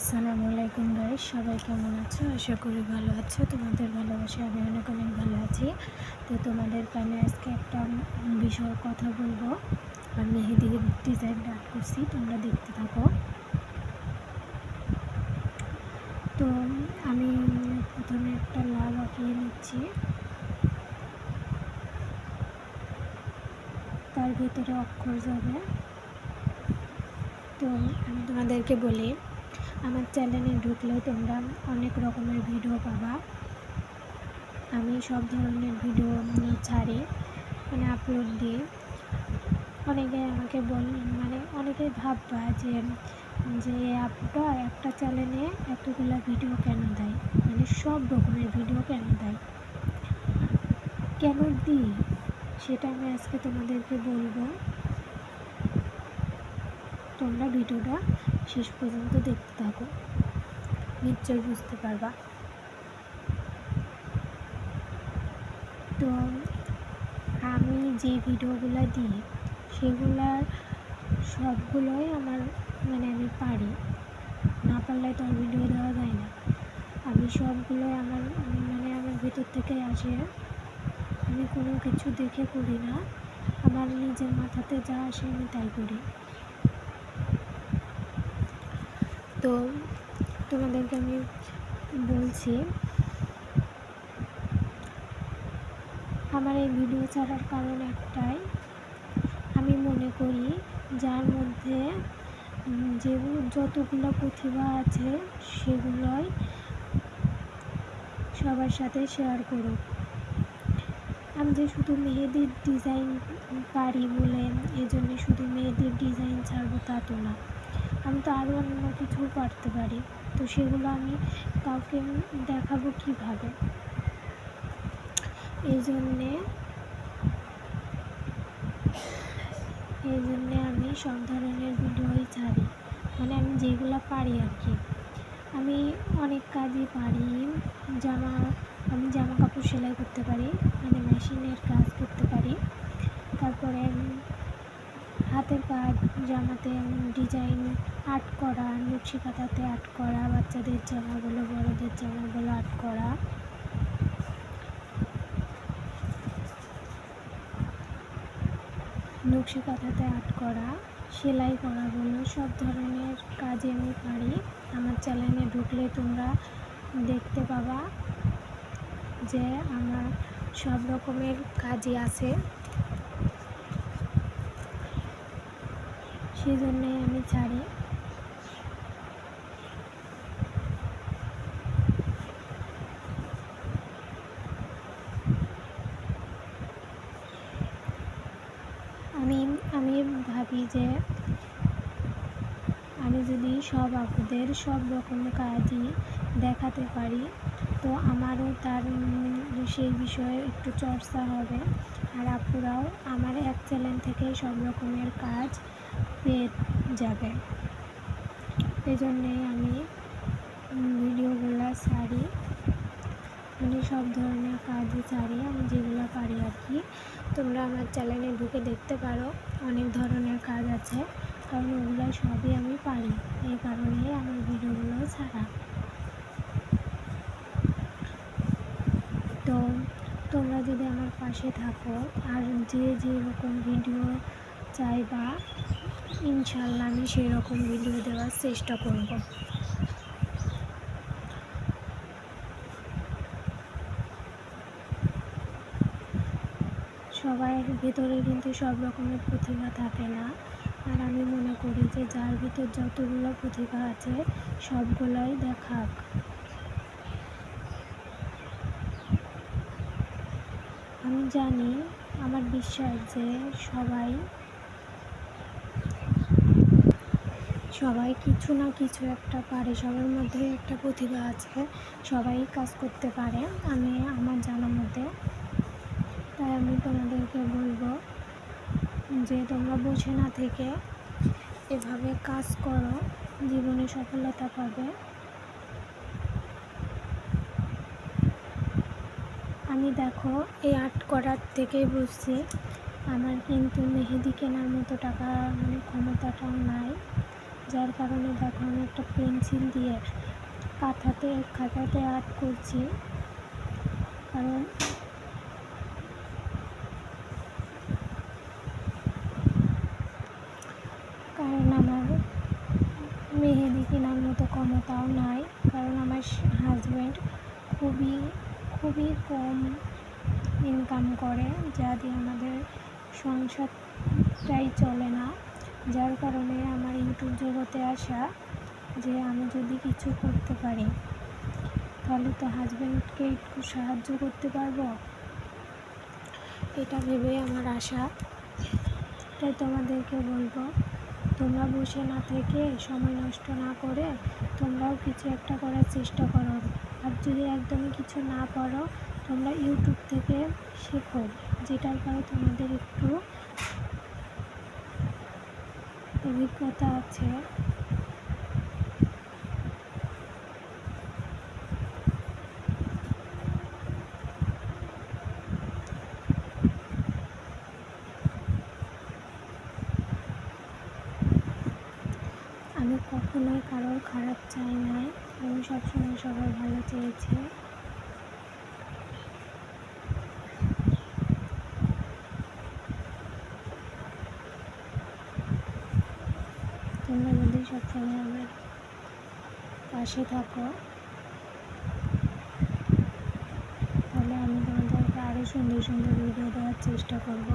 আসসালামু আলাইকুম ভাই সবাই কেমন আছো? আশা করি ভালো আছো। তোমাদের ভালোবাসা আমি অনেক অনেক ভালো আছি। তো তোমাদের কানে আজকে একটা বিষয়ে কথা বলব। আর মেহেদি ডিজাইন আর্ট করছি, তোমরা দেখতে থাকো। তো আমি প্রথমে একটা লাভ আঁকিয়ে নিচ্ছি। তার ভিতরে অক্ষর যাবে। তো আমি তোমাদেরকে বলি আমার চ্যানেলে ঢুকলে তোমরা অনেক রকমের ভিডিও পাবা। আমি সব ধরনের ভিডিও নিয়ে ছাড়ি মানে আপলোড দিই। অনেকে আমাকে বল মানে অনেকে ভাববা যে যে আপুটা একটা চ্যানেলে এতগুলো ভিডিও কেন দেয়? মানে সব রকমের ভিডিও কেন দেয়? কেন দিই? সেটা আমি আজকে তোমাদেরকে বলব। তোমরা ভিডিওটা শেষ পর্যন্ত দেখতে থাকো। নিশ্চয়ই বুঝতে পারবা। তো, আমি যে ভিডিওগুলো দিই, সেগুলার সবগুলোই আমার মানে আমি পারি। না পারলে তো আর ভিডিও দেওয়া যায় না। আমি সবগুলোই আমার মানে আমার ভিতর থেকে আসে। আমি কোনো কিছু দেখে করি না। আমার নিজের মাথাতে যা আসে আমি তাই করি। তো তোমাদেরকে আমি বলছি, আমার এই ভিডিও ছাড়ার কারণ একটাই। আমি মনে করি যার মধ্যে যেগুলো যতগুলো প্রতিভা আছে, সেগুলোই সবার সাথে শেয়ার করুক। আমি যে শুধু মেহেদির ডিজাইন পারি বলে, এজন্য শুধু মেহেদির ডিজাইন ছাড়বো তা তো না। আমি তো আরও অন্য কিছু পারতে পারি। তো সেগুলো আমি কাউকে দেখাবো কীভাবে? এই জন্যে এই জন্যে আমি সব ধরনের ভিডিওই ছাড়ি। মানে আমি যেগুলো পারি আর কি। আমি অনেক কাজই পারি। জামা, আমি জামা কাপড় সেলাই করতে পারি। মানে মেশিনের কাজ করতে পারি। তারপরে হাতের কাজ জামাতে ডিজাইন আর্ট করা, নকশি কাঁথাতে আর্ট করা, বাচ্চাদের জামা বলো, বড়োদের জামা বলো, আর্ট করা। নকশি কাঁথাতে আর্ট করা, সেলাই করা বলো, সব ধরনের কাজে আমি পারি। আমার চ্যানেলে ঢুকলে তোমরা দেখতে পাবা যে আমার সব রকমের কাজই আছে। সেই জন্যই আমি ছাড়ি। আমি আমি ভাবি যে আমি যদি সব আপুদের সব রকম কাজই দেখাতে পারি, তো আমারও তার সেই বিষয়ে একটু চর্চা হবে। আর আপুরাও আমার এক চ্যানেল থেকে সব রকমের কাজ পেয়ে যাবে। এই জন্যেই আমি ভিডিওগুলো ছাড়ি মানে সব ধরনের কাজই ছাড়ি আমি যেগুলো পারি আর কি। তোমরা আমার চ্যানেলে ঢুকে দেখতে পারো অনেক ধরনের কাজ আছে, কারণ ওগুলো সবই আমি পারি। এই কারণে আমার ভিডিওগুলো ছাড়া তো তোমরা যদি আমার পাশে থাকো আর যে যেরকম ভিডিও চাইবা ইনশাল্লাহ আমি সেই রকম ভিডিও দেওয়ার চেষ্টা করব। সবার ভেতরে কিন্তু সব রকমের প্রতিভা থাকে না। আর আমি মনে করি যে যার ভিতর যতগুলো প্রতিভা আছে, সবগুলোই দেখাক। আমি জানি, আমার বিশ্বাস যে সবাই সবাই কিছু না কিছু একটা পারে, সবার মধ্যে একটা প্রতিভা আছে, সবাই কাজ করতে পারে। আমি আমার জানা মতে তাই আমি তোমাদেরকে বলব যে তোমরা বসে না থেকে এভাবে কাজ করো, জীবনে সফলতা পাবে। আমি দেখো, এই আর্ট করার থেকেই বুঝছি, আমার কিন্তু মেহেদি কেনার মতো টাকা মানে ক্ষমতাটাও নাই। যার কারণে দেখো আমি একটা পেন্সিল দিয়ে কাঁথাতে, খাতাতে আর্ট করছি। কারণ কারণ আমার মেহেদি কেনার মতো ক্ষমতাও নাই। কারণ আমার হাজব্যান্ড খুবই খুবই কম ইনকাম করে, যা দিয়ে আমাদের সংসারটাই চলে না। যার কারণে আমার ইউটিউব জগতে আসা যে আমি যদি কিছু করতে পারি, তাহলে তো হাজব্যান্ডকে একটু সাহায্য করতে পারব? এটা ভেবেই আমার আশা। তাই তোমাদেরকে বলব, তোমরা বসে না থেকে, সময় নষ্ট না করে, তোমরাও কিছু একটা করার চেষ্টা করো। আর যদি একদমই কিছু না পারো, তোমরা ইউটিউব থেকে শেখো, যেটার পরে তোমাদের একটু অভিজ্ঞতা আছে। আমি কখনোই কারোর খারাপ চাই নাই। আমি সবসময় সবার ভালো চেয়েছি তোমরা যদি সবসময় আমার পাশে থাকো। তাহলে আমি তোমাদেরকে আরও সুন্দর সুন্দর ভিডিও দেওয়ার চেষ্টা করব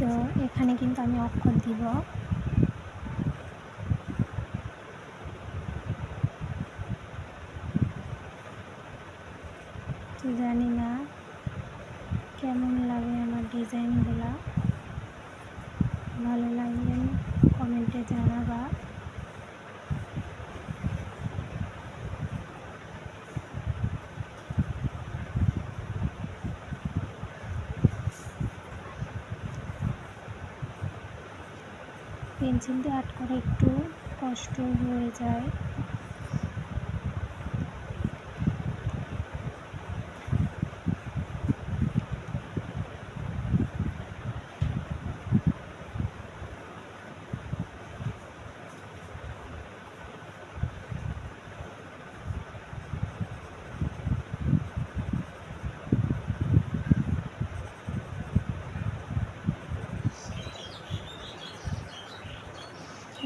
তো এখানে কিন্তু আমি অক্ষর দিব তো জানি না কেমন লাগে আমার ডিজাইনগুলো? ভালো লাগলে কমেন্টে জানাবা। পেন্সিল দিয়ে আর্ট করা একটু কষ্ট হয়ে যায়।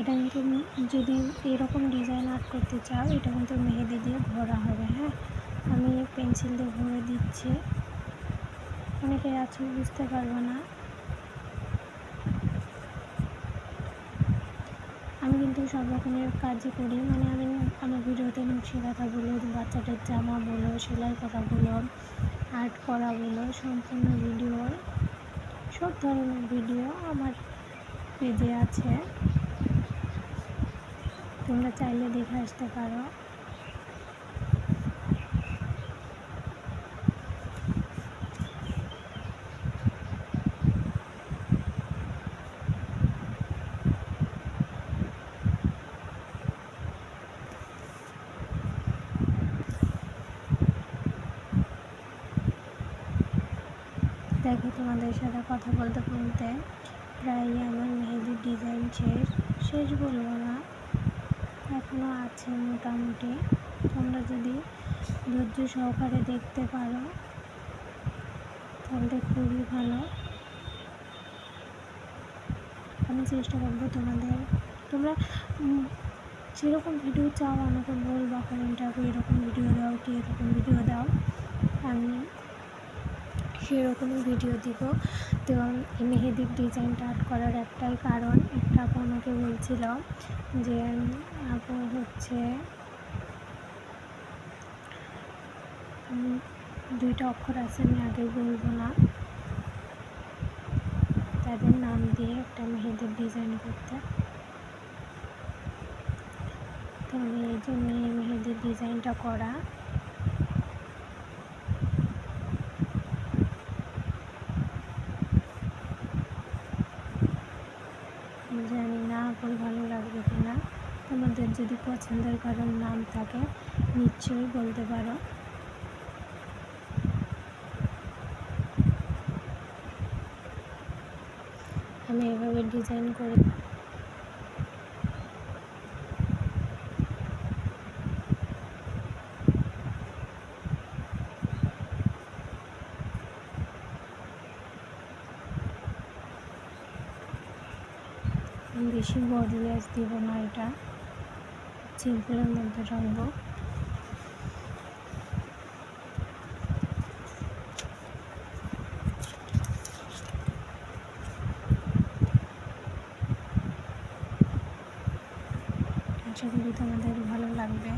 এটা কিন্তু যদি এরকম ডিজাইন আর্ট করতে চাও, এটা কিন্তু মেহেদি দিয়ে ভরা হবে হ্যাঁ? আমি পেন্সিল দিয়ে ভরে দিচ্ছি। অনেকে আছে, বুঝতে পারব না। আমি কিন্তু সব রকমের কাজই করি। মানে আমি আমার ভিডিওতে নকশি কাঁথা বলো, বাচ্চাদের জামা বলো, সেলাই করা বলো, আর্ট করা বলো, সম্পূর্ণ ভিডিও। সব ধরনের ভিডিও আমার পেজে আছে। তোমরা চাইলে দেখে আসতে পারো। দেখো তোমাদের সাথে কথা বলতে বলতে প্রায় আমার মেহেদির ডিজাইন শেষ। শেষ বলব না। এখনও আছে মোটামুটি। তোমরা যদি ধৈর্য সহকারে দেখতে পারো, তাহলে খুবই ভালো। আমি চেষ্টা করব তোমাদের, তোমরা যেরকম ভিডিও চাও আমাকে বলবা কমেন্টে এরকম ভিডিও দাও, কি এরকম ভিডিও দাও। আমি সেরকমই ভিডিও দিব। তো মেহেদির ডিজাইনটা আর্ট করার একটাই কারণ। আপু আমাকে বলছিল যে, আপু হচ্ছে দুইটা অক্ষর আছে, আমি আগে বলব না। তাদের নাম দিয়ে একটা মেহেদির ডিজাইন করতে। তো আমি এই জন্য মেহেদির ডিজাইনটা করা জানি না এখন ভালো লাগবে কি না তোমাদের যদি পছন্দের কারোর নাম থাকে, নিশ্চয়ই বলতে পারো। আমি এভাবে ডিজাইন করে বেশি গর্জিয়াস দিব না এটা। সিম্পলের মধ্যে রাখব আশা করি তোমাদের ভালো লাগবে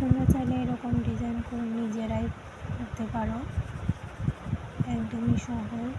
তোমরা চাইলে এরকম ডিজাইন করে নিজেরাই করতে পারো একদমই সহজ।